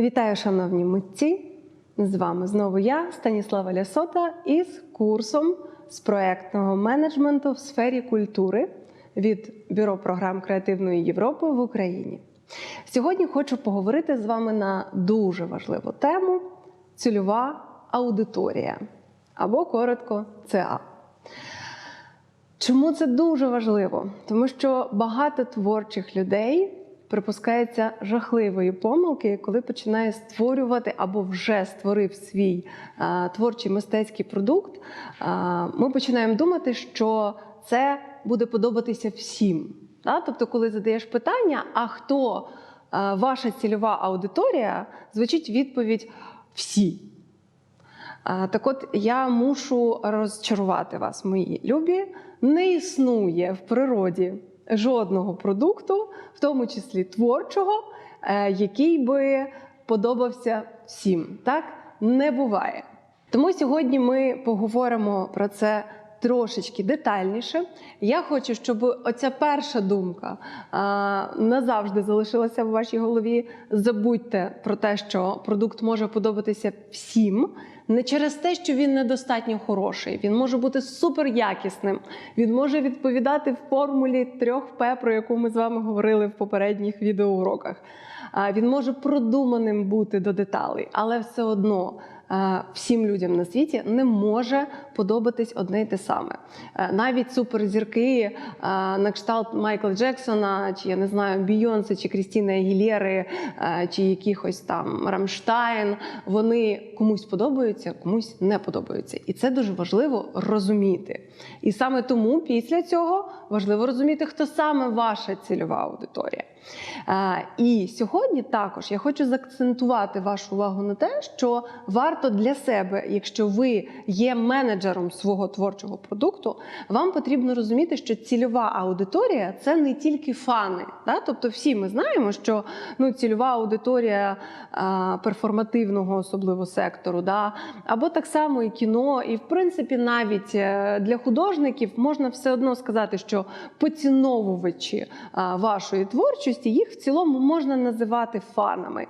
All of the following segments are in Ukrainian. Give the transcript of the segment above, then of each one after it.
Вітаю, шановні митці! З вами знову я, Станіслава Лясота, із курсом з проектного менеджменту в сфері культури від Бюро програм Креативної Європи в Україні. Сьогодні хочу поговорити з вами на дуже важливу тему цільова аудиторія або коротко ЦА. Чому це дуже важливо? Тому що багато творчих людей припускається жахливої помилки, коли починає створювати або вже створив свій а, творчий мистецький продукт. А, ми починаємо думати, що це буде подобатися всім. Да? Тобто, коли задаєш питання, а хто а, ваша цільова аудиторія, звучить відповідь всі. Так от я мушу розчарувати вас, мої любі. Не існує в природі жодного продукту, в тому числі творчого, е, який би подобався всім. Так не буває. Тому сьогодні ми поговоримо про це. Трошечки детальніше. Я хочу, щоб оця перша думка а, назавжди залишилася в вашій голові. Забудьте про те, що продукт може подобатися всім, не через те, що він недостатньо хороший. Він може бути суперякісним. Він може відповідати в формулі 3П, про яку ми з вами говорили в попередніх відеоуроках. Він може продуманим бути до деталей, але все одно. Всім людям на світі не може подобатись одне й те саме. Е, Навіть суперзірки е, на кшталт Майкла Джексона, чи я не знаю, Бійонсе, чи Крістіни Агілєри, е, чи якихось там Рамштайн, вони комусь подобаються, комусь не подобаються. І це дуже важливо розуміти. І саме тому після цього важливо розуміти, хто саме ваша цільова аудиторія. І сьогодні також я хочу заакцентувати вашу увагу на те, що варто для себе, якщо ви є менеджером свого творчого продукту, вам потрібно розуміти, що цільова аудиторія це не тільки фани. Да? Тобто, всі ми знаємо, що ну, цільова аудиторія а, перформативного, особливо сектору, да? або так само і кіно, і в принципі навіть е, для художників можна все одно сказати, що поціновувачі а, вашої творчості їх в цілому можна називати фанами.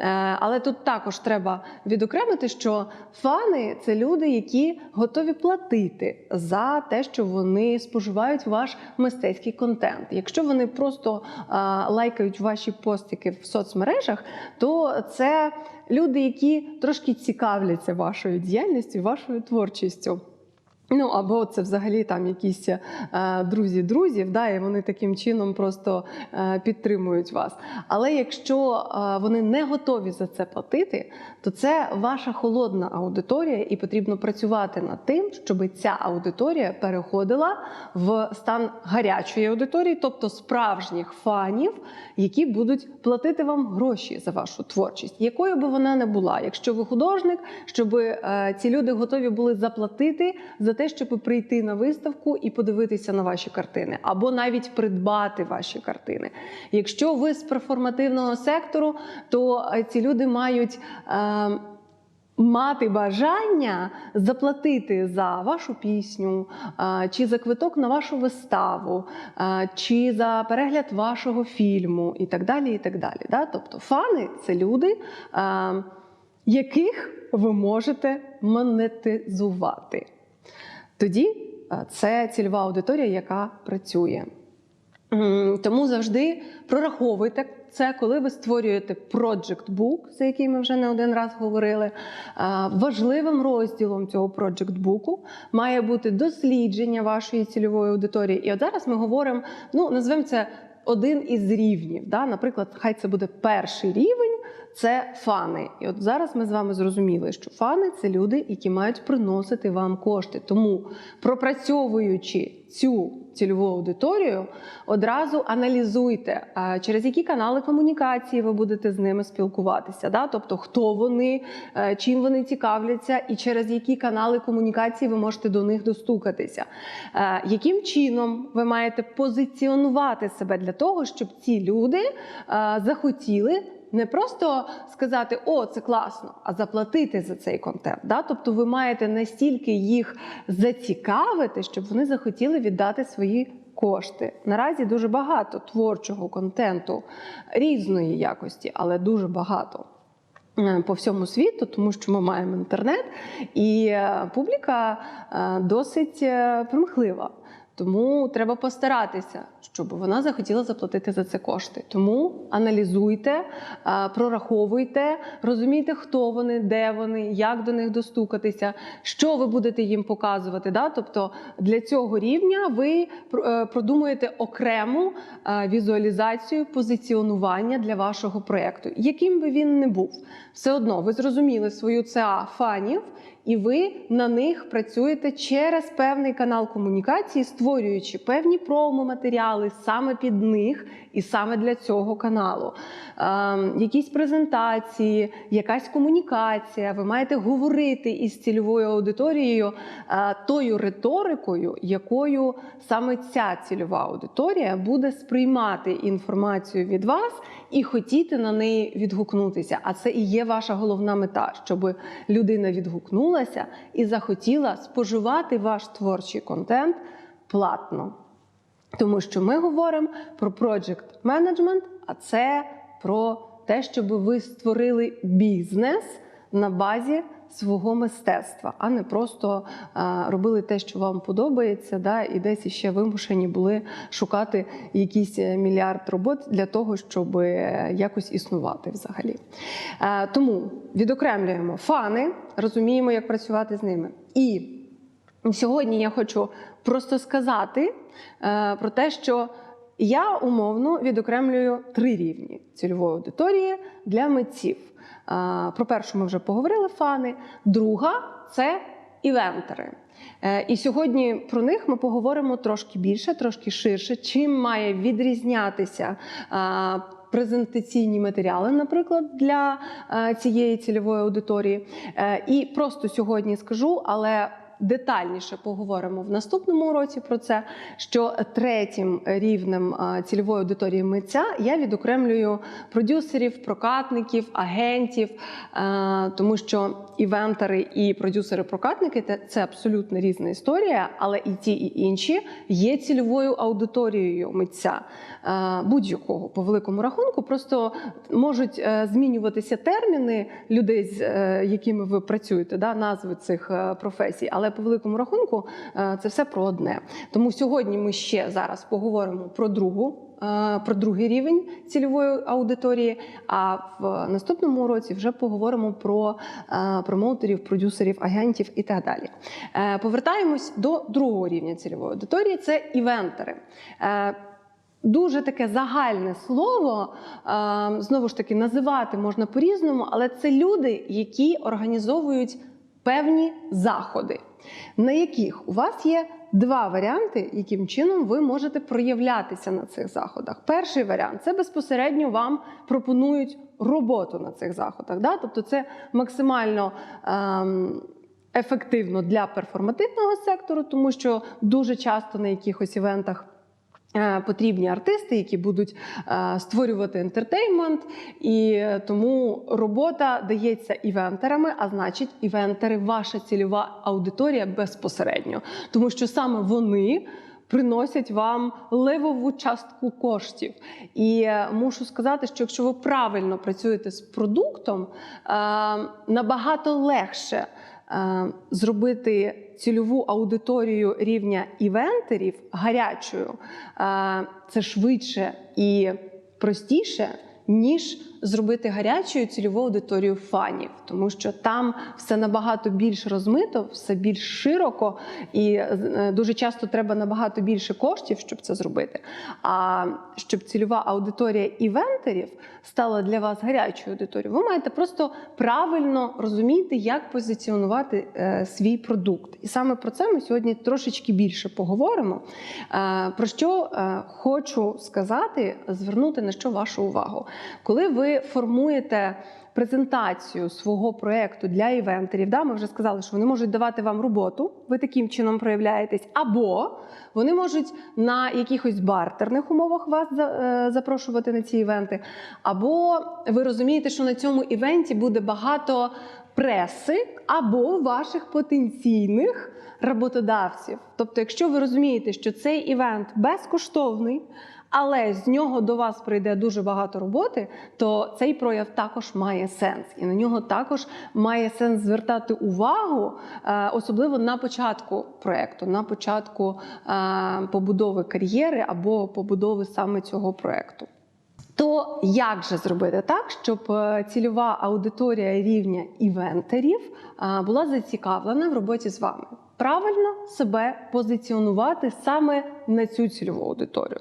Е, Але тут також треба відокремити, що фани це люди, які готові платити за те, що вони споживають ваш мистецький контент. Якщо вони просто а, лайкають ваші постики в соцмережах, то це люди, які трошки цікавляться вашою діяльністю, вашою творчістю. Ну або це взагалі там якісь е, друзі друзів, да, і вони таким чином просто е, підтримують вас. Але якщо е, вони не готові за це платити, то це ваша холодна аудиторія, і потрібно працювати над тим, щоб ця аудиторія переходила в стан гарячої аудиторії, тобто справжніх фанів, які будуть платити вам гроші за вашу творчість, якою би вона не була. Якщо ви художник, щоб ці люди готові були заплатити за те, щоб прийти на виставку і подивитися на ваші картини, або навіть придбати ваші картини. Якщо ви з перформативного сектору, то е, ці люди мають. Е, Мати бажання заплатити за вашу пісню, е, чи за квиток на вашу виставу, е, чи за перегляд вашого фільму, і так далі. і так далі. Да? Тобто фани це люди, яких ви можете монетизувати. Тоді е, це цільова аудиторія, яка працює. Тому завжди прораховуйте це, коли ви створюєте Project Book, за який ми вже не один раз говорили. Е, Важливим розділом цього Project Book має бути дослідження вашої цільової аудиторії. І от зараз ми говоримо, ну назвемо це один із рівнів. Да? Наприклад, хай це буде перший рівень. Це фани. І от зараз ми з вами зрозуміли, що фани це люди, які мають приносити вам кошти. Тому, пропрацьовуючи цю цільову аудиторію, одразу аналізуйте, через які канали комунікації ви будете з ними спілкуватися. Да? Тобто, хто вони, е, чим вони цікавляться, і через які канали комунікації ви можете до них достукатися. Е, Яким чином ви маєте позиціонувати себе для того, щоб ці люди е, захотіли не просто сказати О, це класно, а заплатити за цей контент. Да? Тобто ви маєте настільки їх зацікавити, щоб вони захотіли віддати свої кошти. Наразі дуже багато творчого контенту різної якості, але дуже багато. е, По всьому світу, тому що ми маємо інтернет, і е, публіка е, досить примхлива. Тому треба постаратися, щоб вона захотіла заплатити за це кошти. Тому аналізуйте, е, прораховуйте, розумійте, хто вони, де вони, як до них достукатися, що ви будете їм показувати. Да? Тобто для цього рівня ви е, продумуєте окрему е, візуалізацію позиціонування для вашого проєкту, яким би він не був. Все одно ви зрозуміли свою ЦА фанів. І ви на них працюєте через певний канал комунікації, створюючи певні промо-матеріали саме під них і саме для цього каналу. Ем, якісь презентації, якась комунікація. Ви маєте говорити із цільовою аудиторією е, тою риторикою, якою саме ця цільова аудиторія буде сприймати інформацію від вас і хотіти на неї відгукнутися. А це і є ваша головна мета, щоб людина відгукнулася і захотіла споживати ваш творчий контент платно. Тому що ми говоримо про project management, а це про те, щоб ви створили бізнес на базі свого мистецтва, а не просто а, робили те, що вам подобається, да, і десь іще вимушені були шукати якийсь е, мільярд робот для того, щоб е, якось існувати взагалі. Е, тому відокремлюємо фани, розуміємо, як працювати з ними. І Сьогодні я хочу просто сказати е, про те, що я умовно відокремлюю три рівні цільової аудиторії для митців. Е, про першу ми вже поговорили фани. Друга це івентери. Е, І сьогодні про них ми поговоримо трошки більше, трошки ширше, чим має відрізнятися. Презентаційні матеріали, наприклад, для цієї цільової аудиторії. І просто сьогодні скажу, але детальніше поговоримо в наступному уроці про це. Що третім рівнем цільової аудиторії митця я відокремлюю продюсерів, прокатників, агентів, тому що івентери і продюсери-прокатники це абсолютно різна історія, але і ті, і інші є цільовою аудиторією митця будь-якого по великому рахунку. Просто можуть е, змінюватися терміни людей, з е, якими ви працюєте, назви цих е, професій, але по великому рахунку е, це все про одне. Тому сьогодні ми ще зараз поговоримо про другу. е, Про другий рівень цільової аудиторії. А в наступному уроці вже поговоримо про е, промоутерів, продюсерів, агентів і так далі. Повертаємось до другого рівня цільової аудиторії це івентери. Дуже таке загальне слово, знову ж таки, називати можна по-різному, але це люди, які організовують певні заходи, на яких у вас є два варіанти, яким чином ви можете проявлятися на цих заходах. Перший варіант це безпосередньо вам пропонують роботу на цих заходах. Да? Тобто це максимально. Ем, Ефективно для перформативного сектору, тому що дуже часто на якихось івентах потрібні артисти, які будуть е, створювати ентертеймент, і е, тому робота дається івентерами, а значить, івентери ваша цільова аудиторія безпосередньо, тому що саме вони. Приносять вам левову частку коштів. І е, мушу сказати, що якщо ви правильно працюєте з продуктом, е, набагато легше е, зробити цільову аудиторію рівня івентерів гарячою. Е, Це швидше і простіше. Ніж зробити гарячою цільову аудиторію фанів, тому що там все набагато більш розмито, все більш широко, і е, дуже часто треба набагато більше коштів, щоб це зробити. А щоб цільова аудиторія івентерів стала для вас гарячою аудиторією, ви маєте просто правильно розуміти, як позиціонувати е, свій продукт. І саме про це ми сьогодні трошечки більше поговоримо. Е, про що хочу сказати, звернути на що вашу увагу. Коли ви формуєте презентацію свого проекту для івентерів, да, ми вже сказали, що вони можуть давати вам роботу, ви таким чином проявляєтесь, або вони можуть на якихось бартерних умовах вас е, запрошувати на ці івенти, або ви розумієте, що на цьому івенті буде багато преси або ваших потенційних роботодавців. Тобто, якщо ви розумієте, що цей івент безкоштовний, але з нього до вас прийде дуже багато роботи, то цей прояв також має сенс, і на нього також має сенс звертати увагу, е, особливо на початку проекту, на початку е, побудови кар'єри або побудови саме цього проекту. То як же зробити так, щоб е, цільова аудиторія рівня івентерів була зацікавлена в роботі з вами? Правильно себе позиціонувати саме на цю цільову аудиторію.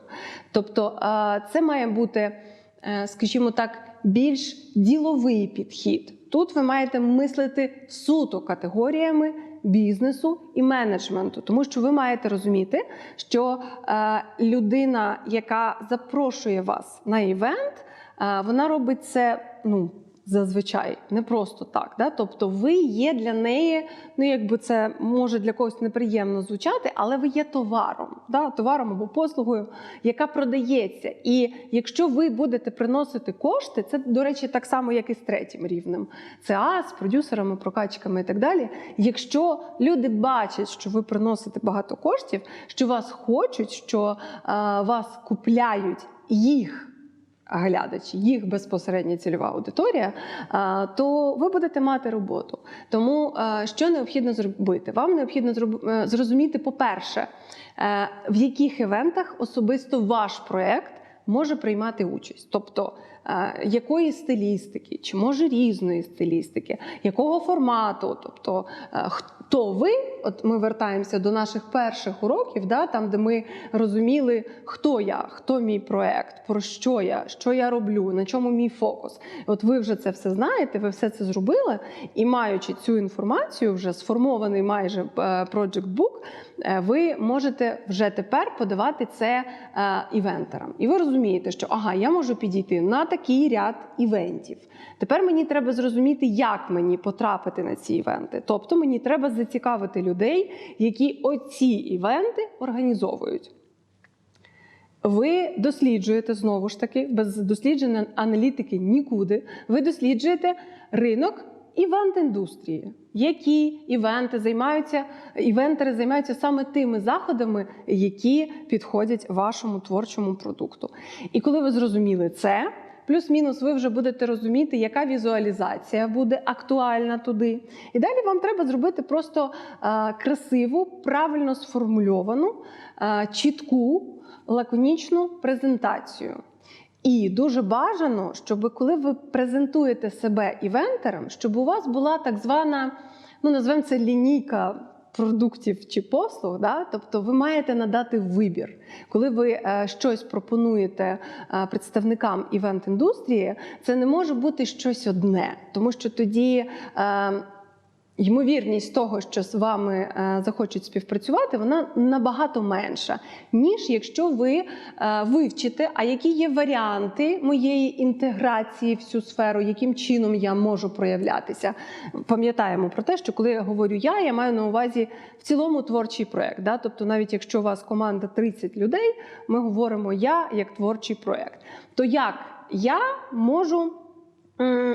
Тобто, це має бути, е, скажімо так, більш діловий підхід. Тут ви маєте мислити суто категоріями бізнесу і менеджменту, тому що ви маєте розуміти, що е, людина, яка запрошує вас на івент, е, вона робить це ну. Зазвичай не просто так, да? тобто ви є для неї, ну якби це може для когось неприємно звучати, але ви є товаром, да? товаром або послугою, яка продається. І якщо ви будете приносити кошти, це до речі, так само, як і з третім рівнем, це А з продюсерами, прокачками і так далі. Якщо люди бачать, що ви приносите багато коштів, що вас хочуть, що е, вас купляють їх глядачі, їх безпосередня цільова аудиторія, то ви будете мати роботу. Тому що необхідно зробити? Вам необхідно е, зрозуміти, по-перше, е, в яких івентах особисто ваш проект може приймати участь. Тобто, якої стилістики, чи може різної стилістики, якого формату, тобто хто ви, от ми вертаємося до наших перших уроків, да, там, де ми розуміли, хто я, хто мій проект, про що я, що я роблю, на чому мій фокус. От ви вже це все знаєте, ви все це зробили, і маючи цю інформацію, вже сформований майже е, Project Book, е, ви можете вже тепер подавати це е, івентерам. І ви розумієте, що ага, я можу підійти на такий ряд івентів. Тепер мені треба зрозуміти, як мені потрапити на ці івенти. Тобто мені треба зацікавити людей, які оці івенти організовують. Ви досліджуєте знову ж таки, без дослідження аналітики нікуди. Ви досліджуєте ринок івент-індустрії. Які івенти займаються, івентери займаються саме тими заходами, які підходять вашому творчому продукту. І коли ви зрозуміли це, плюс-мінус, ви вже будете розуміти, яка візуалізація буде актуальна туди. І далі вам треба зробити просто е, красиву, правильно сформульовану, е, чітку лаконічну презентацію. І дуже бажано, щоб коли ви презентуєте себе івентерам, щоб у вас була так звана, ну назвемо це лінійка продуктів чи послуг. Да? Тобто ви маєте надати вибір. Коли ви е, щось пропонуєте е, представникам івент-індустрії, це не може бути щось одне, тому що тоді. Ймовірність того, що з вами е, захочуть співпрацювати, вона набагато менша, ніж якщо ви е, вивчите, а які є варіанти моєї інтеграції в цю сферу, яким чином я можу проявлятися. Пам'ятаємо про те, що коли я говорю я, я маю на увазі в цілому творчий проект. Да? Тобто, навіть якщо у вас команда 30 людей, ми говоримо я як творчий проект. То як я можу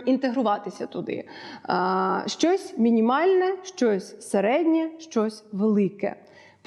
інтегруватися туди. Щось мінімальне, щось середнє, щось велике.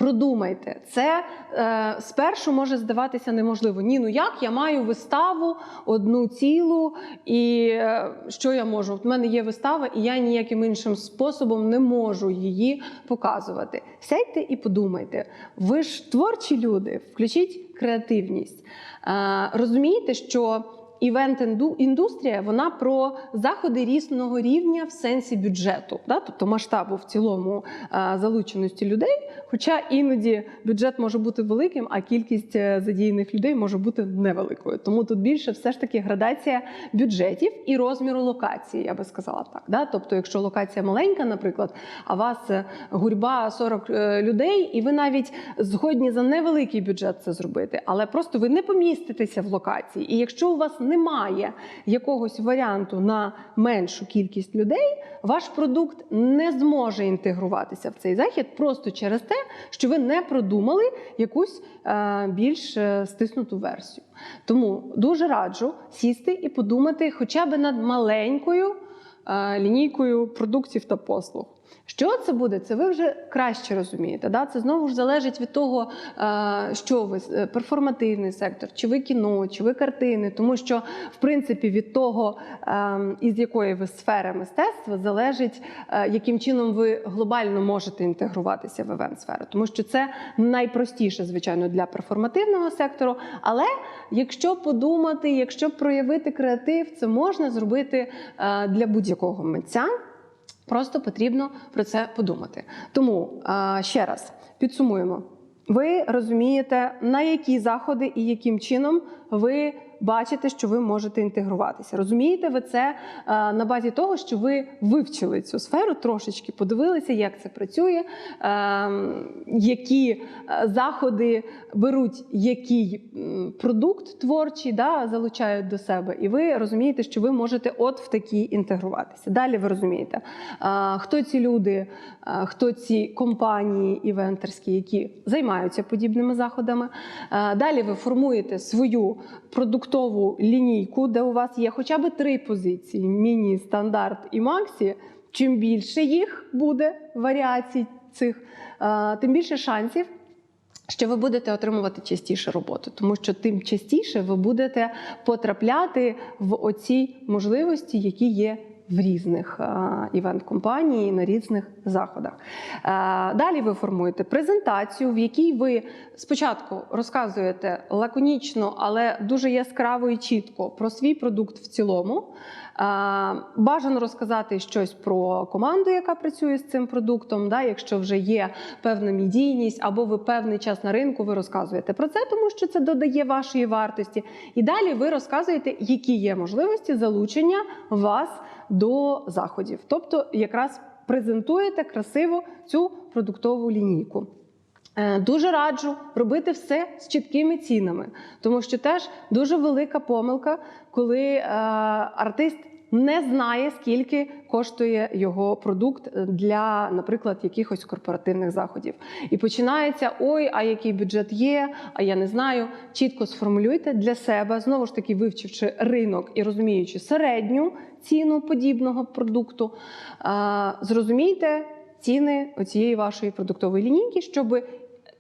Продумайте, це е, спершу може здаватися неможливо. Ні, ну як я маю виставу одну цілу, і е, що я можу? От в мене є вистава, і я ніяким іншим способом не можу її показувати. Сядьте і подумайте. Ви ж творчі люди, включіть креативність. Е, розумієте, що івент-індустрія вона про заходи різного рівня в сенсі бюджету, да? тобто масштабу в цілому залученості людей. Хоча іноді бюджет може бути великим, а кількість е, задіяних людей може бути невеликою. Тому тут більше все ж таки градація бюджетів і розміру локації, я би сказала так. Да? Тобто, якщо локація маленька, наприклад, а вас е, гурьба 40 е, людей, і ви навіть згодні за невеликий бюджет це зробити, але просто ви не поміститеся в локації. І якщо у вас немає якогось варіанту на меншу кількість людей, ваш продукт не зможе інтегруватися в цей захід просто через те, що ви не продумали якусь е, більш е, стиснуту версію. Тому дуже раджу сісти і подумати хоча б над маленькою е, лінійкою продуктів та послуг. Що це буде? Це ви вже краще розумієте. Да? Це знову ж залежить від того, е, що ви е, перформативний сектор, чи ви кіно, чи ви картини. Тому що, в принципі, від того, е, із якої ви сфери мистецтва, залежить, е, яким чином ви глобально можете інтегруватися в івент-сферу. Тому що це найпростіше, звичайно, для перформативного сектору. Але якщо подумати, якщо проявити креатив, це можна зробити для будь-якого митця. Просто потрібно про це подумати. Тому ще раз підсумуємо. Ви розумієте, на які заходи і яким чином ви бачите, що ви можете інтегруватися. Розумієте ви це а, на базі того, що ви вивчили цю сферу, трошечки подивилися, як це працює, а, які заходи беруть який продукт творчий, да, залучають до себе, і ви розумієте, що ви можете от в такі інтегруватися. Далі ви розумієте, а, хто ці люди, хто ці компанії івентерські, які займаються подібними заходами. Далі ви формуєте свою продуктову лінійку, де у вас є хоча б три позиції: міні, стандарт і максі. Чим більше їх буде варіацій цих, тим більше шансів. Що ви будете отримувати частіше роботу, тому що тим частіше ви будете потрапляти в оці можливості, які є в різних івент-компанії на різних заходах. Е, Далі ви формуєте презентацію, в якій ви спочатку розказуєте лаконічно, але дуже яскраво і чітко про свій продукт в цілому. Е, Бажано розказати щось про команду, яка працює з цим продуктом. Да, Якщо вже є певна медійність, або ви певний час на ринку, ви розказуєте про це, тому що це додає вашої вартості. І далі ви розказуєте, які є можливості залучення вас до заходів. Тобто, якраз презентуєте красиво цю продуктову лінійку. Е, Дуже раджу робити все з чіткими цінами, тому що теж дуже велика помилка, коли е, артист не знає, скільки коштує його продукт для, наприклад, якихось корпоративних заходів. І починається: ой, а який бюджет є, а я не знаю. Чітко сформулюйте для себе, знову ж таки, вивчивши ринок і розуміючи середню ціну подібного продукту, е, зрозумійте ціни оцієї вашої продуктової лінійки, щоб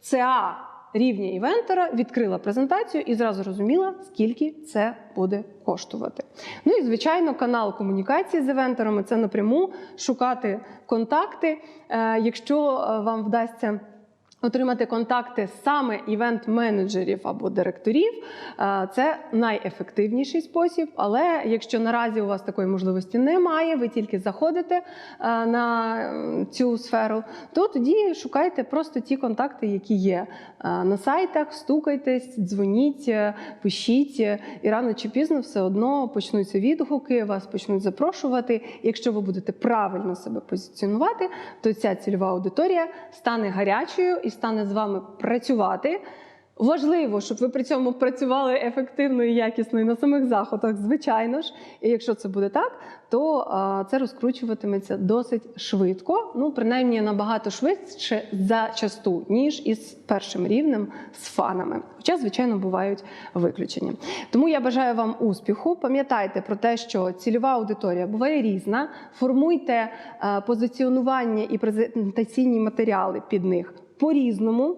ЦА рівня івентора, відкрила презентацію і зразу розуміла, скільки це буде коштувати. Ну і звичайно, канал комунікації з івентерами це напряму шукати контакти. Е, Якщо е, вам вдасться. Отримати контакти саме івент-менеджерів або директорів е, це найефективніший спосіб. Але якщо наразі у вас такої можливості немає, ви тільки заходите е, на цю сферу, то тоді шукайте просто ті контакти, які є е, на сайтах, стукайтесь, дзвоніть, пишіть, і рано чи пізно все одно почнуться відгуки, вас почнуть запрошувати. Якщо ви будете правильно себе позиціонувати, то ця цільова аудиторія стане гарячою і стане з вами працювати. Важливо, щоб ви при цьому працювали ефективно і якісно і на самих заходах, звичайно ж. І якщо це буде так, то це розкручуватиметься досить швидко, ну принаймні набагато швидше зачасту, ніж із першим рівнем з фанами. Хоча, звичайно, бувають виключення. Тому я бажаю вам успіху. Пам'ятайте про те, що цільова аудиторія буває різна. Формуйте а, позиціонування і презентаційні матеріали під них по-різному.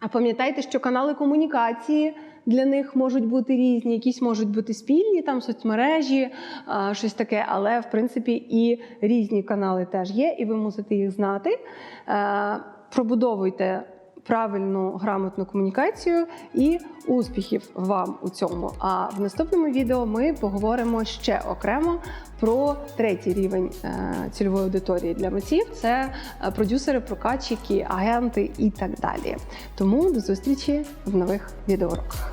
А пам'ятайте, що канали комунікації для них можуть бути різні, якісь можуть бути спільні, там соцмережі, щось таке, але в принципі і різні канали теж є, і ви мусите їх знати. Е, Пробудовуйте правильну грамотну комунікацію і успіхів вам у цьому. А в наступному відео ми поговоримо ще окремо про третій рівень е, цільової аудиторії для митців. Це е, продюсери, прокатчики, агенти і так далі. Тому до зустрічі в нових відеоуроках.